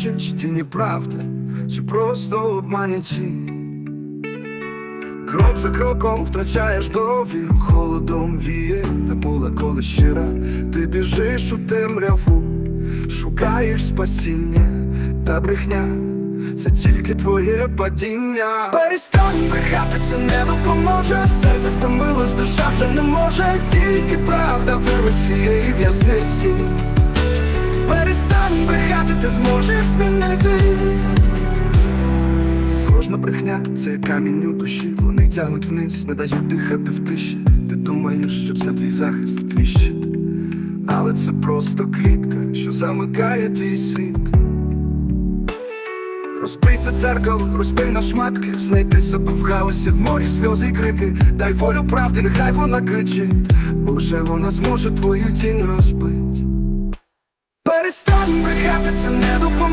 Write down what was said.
очі, чи тіні правди, чи просто обманячі. Крок за кроком втрачаєш довіру, холодом віє, та була коли щира, ти біжиш у темряву, шукаєш спасіння та брехня, це тільки твоє падіння. Перестань брехати, це не допоможе. Серце втомилось, душа вже не може, тільки правда вирве цієї в'язниці. Перестань брехати, ти зможеш змінитись. Кожна брехня це камінь у душі, вони тягнуть вниз, не дають дихати в тиші. Ти думаєш, що це твій захист, твій але це просто клітка, що замикає твій світ. Розбий це дзеркало, розбий на шматки, знайти себе в хаосі, в морі сльози й крики, дай волю правди, нехай вона кричить, бо лише вона зможе твою тінь розбити. Брехати це не допоможе